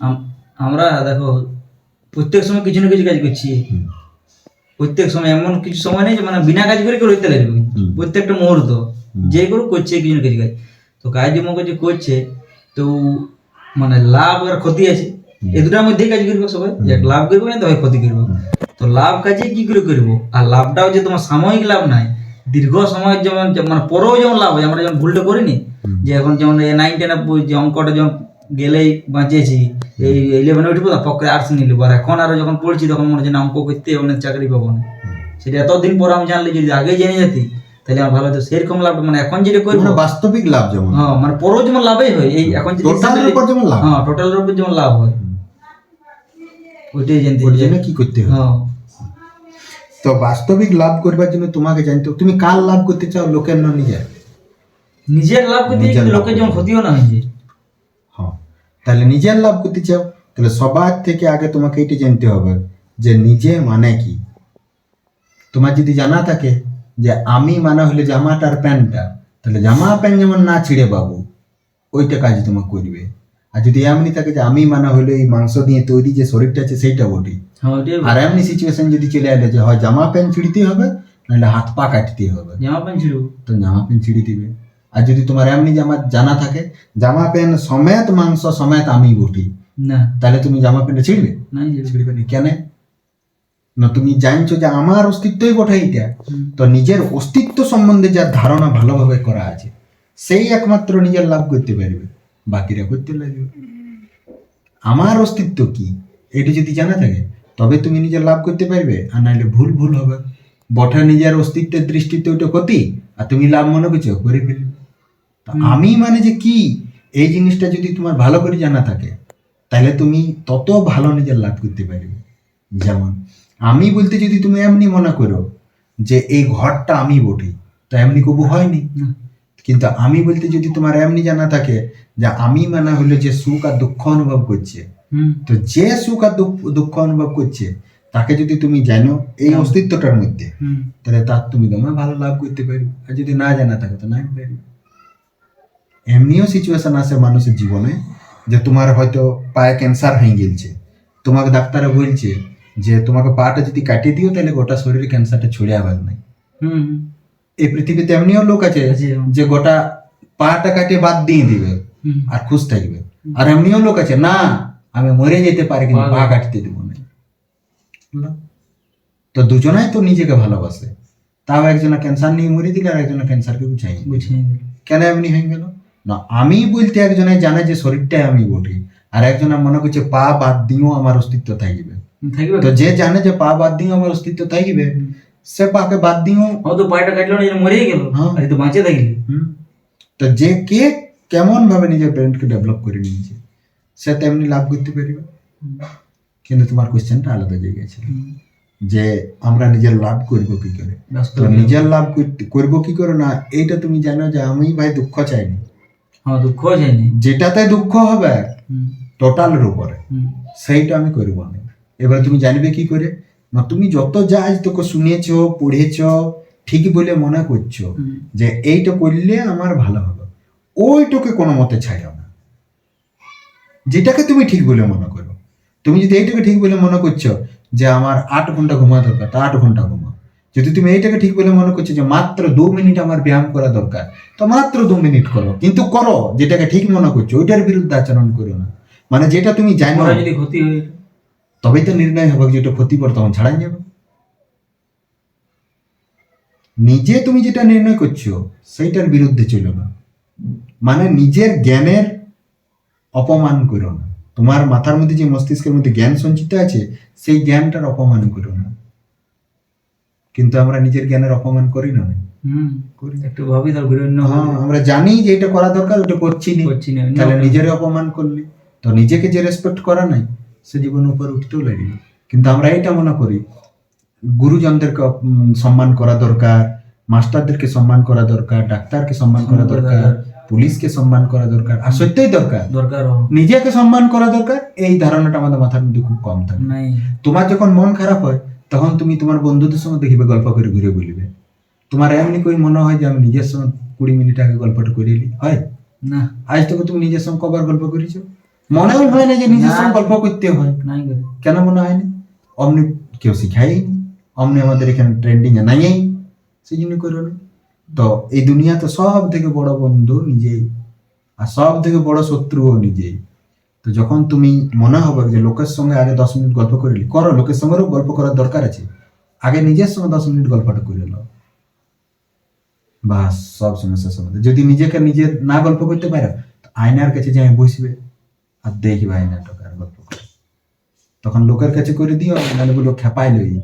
আম- আমরা দেখো প্রত্যেক সময় কিছু না কিছু কাজ করছি। প্রত্যেক সময় এমন কিছু সময় নেই যে মানে বিনা কাজ করে কেউ রইতে লাগবে। প্রত্যেকটা মুহূর্ত যে করে করছে কিছু না কিছু কাজ। তো কাজ যে করছে তো মানে লাভ আর ক্ষতি আছে। এই দুটার মধ্যেই কাজ করব সবাই। যে এক লাভ করবে না তো হয় ক্ষতি করবে। তো লাভ কাজে কি করে করব? আর লাভটাও যে তোমার সাময়িক লাভ নাই দীর্ঘ সময় যেমন মানে পরেও যেমন লাভ হয় আমরা যেমন ভুলটা করিনি যে এখন যেমন নাইন টেন যে অঙ্কটা যেমন গেলেই বাঁচিয়েছি এই ইলেভেনে উঠবো না পক্ষে আর্টস নিলি আর এখন আরও যখন পড়ছি তখন মনে হচ্ছে না অঙ্ক করতে অনেক চাকরি পাবো। না সেটা এতদিন পর আমি জানলে যদি আগে জেনে যেতি তাহলে আমার ভালো হতো। সেরকম লাভ মানে এখন যেটা মানে বাস্তবিক লাভ যেমন? হ্যাঁ মানে পরেও যেমন লাভই হয়। এই এখন টোটালের উপর যেমন লাভ? হ্যাঁ টোটালের উপর যেমন লাভ হয়। ওইটাই জানতে জন্য কি করতে হবে? হ্যাঁ। তো বাস্তবিক লাভ করবার জন্য তোমাকে জানতে তুমি কার লাভ করতে চাও লোকের না নিজের? নিজের লাভ করতে লোকের যেমন ক্ষতিও না হয়েছে হ্যাঁ তাহলে নিজের লাভ করতে চাও? তাহলে সবার থেকে আগে তোমাকে এটা জানতে হবে যে নিজে মানে কি? তোমার যদি জানা থাকে যে আমি মানে হলে জামাটা আর প্যান্টটা তাহলে জামা প্যান্ট যেমন না ছিঁড়ে বাবু ওইটা কাজ তোমার করবে। আর যদি এমনি থাকে যে আমি মানে হলে এই মাংস দিয়ে তৈরি যে শরীরটা আছে সেইটা বটি। হ্যাঁ আর এমনি সিচুয়েশন যদি চলে এলো যে হয় জামা প্যান্ট ছিঁড়তে হবে নাহলে হাত পা কাটতে হবে। জামা প্যান্ট ছিল তো জামা প্যান্ট ছিঁড়ে দিবে। আর যদি তোমার এমনি জামা জানা থাকে জামা প্যান্ট সমেত মাংস সমেত আমি বটি। না। তাহলে তুমি জামা প্যান্ট ছিঁড়বে? ছিল। ছিঁড়বে না। কেন? না তুমি জানছো যে আমার অস্তিত্বই বটে এইটা। তো নিজের অস্তিত্ব সম্বন্ধে যার ধারণা ভালোভাবে করা আছে সেই একমাত্র নিজের লাভ করতে পারবে। বাকিরা করতে লাগবে। আমার অস্তিত্ব কি? এটা যদি জানা থাকে তবে তুমি নিজের লাভ করতে পারবে আর নাহলে ভুল ভুল হবে। বটে নিজের অস্তিত্বের দৃষ্টিতে ওইটা ক্ষতি আর তুমি লাভ মনে করছ করে ফেলবে। আমি মানে যে কি? এই জিনিসটা যদি তোমার ভালো করে জানা থাকে তাহলে তুমি তত ভালো নিজের লাভ করতে পারবে। যেমন আমি বলতে যদি তুমি এমনি মনে করো যে এই ঘরটা আমি বটি তো এমনি কবু হয়নি। কিন্তু আমি বলতে যদি তোমার এমনি জানা থাকে যে আমি মানে হলো যে সুখ আর দুঃখ অনুভব করছে হুম। তো যে সুখ আর দুঃখ- অনুভব করছে তাকে যদি তুমি জানো এই অস্তিত্বটার মধ্যে তাহলে তার তুমি তোমার ভালো লাভ করতে পারবে। আর যদি না জানা থাকে তো নাই পারবে এমনিও সিচুয়েশন আছে মানুষের জীবনে যে তোমার হয়তো পায়ে ক্যান্সার হয়ে গেলছে তোমাকে ডাক্তারে বলছে যে তোমাকে পাটা যদি কাটিয়ে দিও তাহলে গোটা শরীরে ক্যান্সারটা ছড়ে আবার নাই। এই পৃথিবীতে এমনিও লোক আছে। যে গোটা পাটা কাটিয়ে বাদ দিয়ে দিবে আর খুশ থাকবে। আর এমনিও লোক আছে না আমি মরে যেতে পারি কিন্তু পা কাটতে দেবো না। তো দুজনাই তো নিজেকে ভালোবাসে। তাও একজনা ক্যান্সার নিয়ে মরে দিলে আর একজনা ক্যান্সারকে বুঝাই। কেন এমনি হয়ে গেল? না আমি বলতে একজনে জানে যে শরীরটাই আমি বটি আর একজনে মনে করছে পা বাদ দিয়েও আমার অস্তিত্ব থাকবে। তো যে জানে যে পা বাদ দিয়েও আমার অস্তিত্ব থাকবে সে পাকে বাদ দিয়েও হয়তো পায়টা কাটলো না মরেই গেল। হ্যাঁ। আর তো বাঁচে থাকলি। হুম। তো যে কে কেমন ভাবে নিজের ব্রেনকে ডেভেলপ করে নিয়েছে সে তেমনি লাভ করতে পারবে। কিন্তু তোমার কোশ্চেনটা আলাদা জায়গায় ছিল যে আমরা নিজের লাভ করব কি করে? তো নিজের লাভ করব কি করে না এইটা তুমি জানো যে আমি ভাই দুঃখ চাইনি। হ্যাঁ দুঃখ যায়নি যেটাতে দুঃখ হবে টোটালের উপরে। সেইটা আমি করব না এবার তুমি জানবে কি করে? না তুমি যত যা আজ তোকে শুনেছ পড়েছ ঠিক বলে মনে করছ যে এইটা করলে আমার ভালো হবে। ওইটাকে কোনো মতে ছাড়ো না। যেটাকে তুমি ঠিক বলে মনে করো। তুমি যদি এইটাকে ঠিক বলে মনে করছ যে আমার আট ঘণ্টা ঘুমা দরকার তা আট ঘণ্টা ঘুমা যদি তুমি এইটাকে ঠিক বলে মনে করছ যে মাত্র দু মিনিট আমার ব্যায়াম করা দরকার তো মাত্র দু মিনিট করো। কিন্তু করো যেটাকে ঠিক মনে করছ ওইটার বিরুদ্ধে আচরণ করো না। মানে যেটা তুমি জানো যদি ক্ষতি হয় তবেই তো নির্ণয় হবে যে ওটা ক্ষতিকর তখন ছাড়াই যাবে। নিজে তুমি যেটা নির্ণয় করছ সেইটার বিরুদ্ধে চলো না। মানে নিজের জ্ঞানের অপমান করো না। তোমার মাথার মধ্যে যে মস্তিষ্কের মধ্যে জ্ঞান সঞ্চিত আছে সেই জ্ঞানটার অপমান করো না। কিন্তু আমরা নিজের জ্ঞানের অপমান করি না একটু ভাবি তার হ্যাঁ আমরা জানি যে এটা করা দরকার ওটা করছি না। করছি না তাহলে নিজের অপমান করলি। তো নিজেকে যে রেসপেক্ট করা নাই সে জীবন উপর উঠতেও লাগবে কিন্তু আমরা এটা মনে করি গুরুজনদেরকে সম্মান করা দরকার মাস্টারদেরকে সম্মান করা দরকার ডাক্তারকে সম্মান করা দরকার পুলিশকে সম্মান করা দরকার। আর সত্যিই দরকার। দরকার নিজেকে সম্মান করা দরকার এই ধারণাটা আমাদের মাথার মধ্যে খুব কম থাকে। তোমার যখন মন খারাপ হয় তখন তুমি তোমার বন্ধুদের সঙ্গে দেখিবে গল্প করে ঘুরে বলিবে। তোমার এমনি কই মনে হয় যে আমি নিজের সঙ্গে কুড়ি মিনিট আগে গল্পটা করে এলি? হয়? না। আজ তোকে তুমি নিজের সঙ্গে কবার গল্প করেছ? মনেও হয় না যে নিজের সঙ্গে গল্প করতে হয়। নাই কেন মনে হয় না? অমনি কেউ শিখায়নি অমনি আমাদের এখানে ট্রেন্ডিং এ নাই সেই জন্য করো না। তো এই দুনিয়াতে সব থেকে বড় বন্ধু নিজেই। আর সব থেকে বড় শত্রুও নিজেই। তো যখন তুমি মনে হবে যে লোকের সঙ্গে আগে দশ মিনিট গল্প করলি করো, লোকের সঙ্গেও গল্প করার দরকার আছে। আগে নিজের সঙ্গে দশ মিনিট গল্পটা করে নাও। বাস, সব সমস্যার সমাধান যদি নিজেকে নিজে না গল্প করতে পারো আয়নার কাছে যাই বসবে, আর দেখবে আয়নাটা গল্প। করে তখন লোকের কাছে করে দিও, নাহলে বলো খেপাইলই